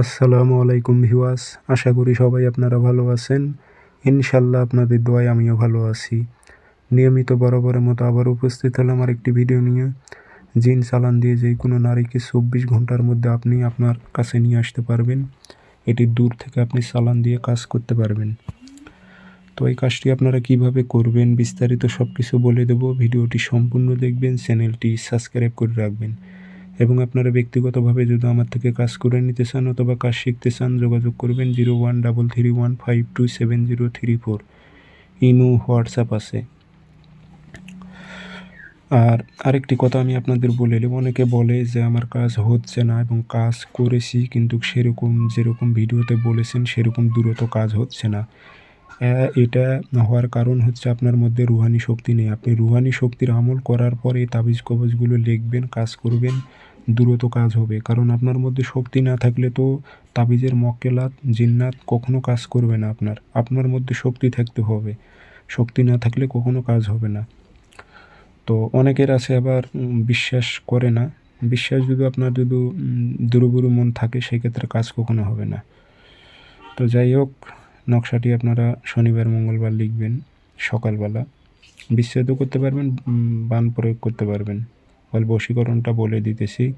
আসসালামু আলাইকুম ভিউয়ার্স, আশা করি সবাই আপনারা ভালো আছেন। ইনশাল্লাহ আপনাদের দোয়ায় আমিও ভালো আছি। নিয়মিত বরাবরের মতো আবার উপস্থিত হলাম আর একটি ভিডিও নিয়ে। জিন চালান দিয়ে যে কোনো নারীকে চব্বিশ ঘণ্টার মধ্যে আপনি আপনার কাছে নিয়ে আসতে পারবেন। এটি দূর থেকে আপনি চালান দিয়ে কাজ করতে পারবেন। তো এই কাজটি আপনারা কীভাবে করবেন বিস্তারিত সব কিছু বলে দেব। ভিডিওটি সম্পূর্ণ দেখবেন, চ্যানেলটি সাবস্ক্রাইব করে রাখবেন। এবং আপনারা ব্যক্তিগতভাবে যদি আমার থেকে কাজ করে নিতে চান অথবা কাজ শিখতে চান, যোগাযোগ করবেন zero one double three one five two seven zero three four. Imo, WhatsApp আছে। আর আরেকটি কথা আমি আপনাদের বলে নেব। অনেকে বলে যে আমার কাজ হচ্ছে না এবং কাজ করেছি, কিন্তু সেরকম যেরকম ভিডিওতে বলেছেন, সেরকম দূরত কাজ হচ্ছে না। এটা হওয়ার কারণ হচ্ছে আপনার মধ্যে রুহানি শক্তি নেই। আপনি রুহানি শক্তির আমল করার পরে তাবিজ কবজগুলো লিখবেন, কাজ করবেন, দ্রুত কাজ হবে। কারণ আপনার মধ্যে শক্তি না থাকলে তো তাবিজের মক্কেলাত, জিন্নাত কখনো কাজ করবে না আপনার। আপনার মধ্যে শক্তি থাকতে হবে। শক্তি না থাকলে কখনো কাজ হবে না। তো অনেকের আছে আবার বিশ্বাস করে না। বিশ্বাস যদি আপনার যদি দুরুবুরু মন থাকে, সেক্ষেত্রে কাজ কখনো হবে না। তো যাই হোক নকশাটি আপনারা শনিবার, মঙ্গলবার লিখবেন, সকালবেলা। বিচ্ছেদও করতে পারবেন বান প্রয়োগ করতে পারবেন। ফল বশীকরণটা বলে দিতেছি,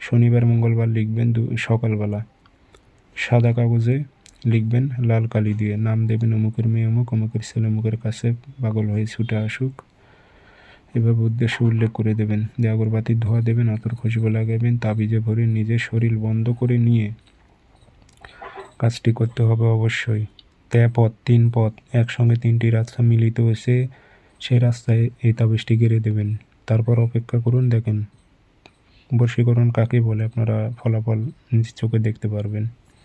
শনিবার, মঙ্গলবার লিখবেন, দু- সকালবেলা। সাদা কাগজে লিখবেন, লাল কালি দিয়ে। নাম দেবেন অমুকের মেয়ে, অমুক, অমুকের ছেলে, অমুকের কাছে, পাগল হয়ে ছুটে আসুক। এভাবে উদ্দেশ্য উল্লেখ করে দেবেন। দিয়ে আগরবাতির ধোয়া দেবেন, আতর খুশবু লাগাবেন, তাবিজে ভরে নিজের শরীর বন্ধ করে নিয়ে কাজটি করতে হবে অবশ্যই। তে পথ, তিন পথ, একসঙ্গে তিনটি রাস্তা মিলিত হয়েছে সেই রাস্তায় এই তাবিজটি গেড়ে দেবেন। তারপর অপেক্ষা করুন, দেখেন। বশীকরণ কাকে বলে, আপনারা ফলাফল নিজ চোখে দেখতে পারবেন।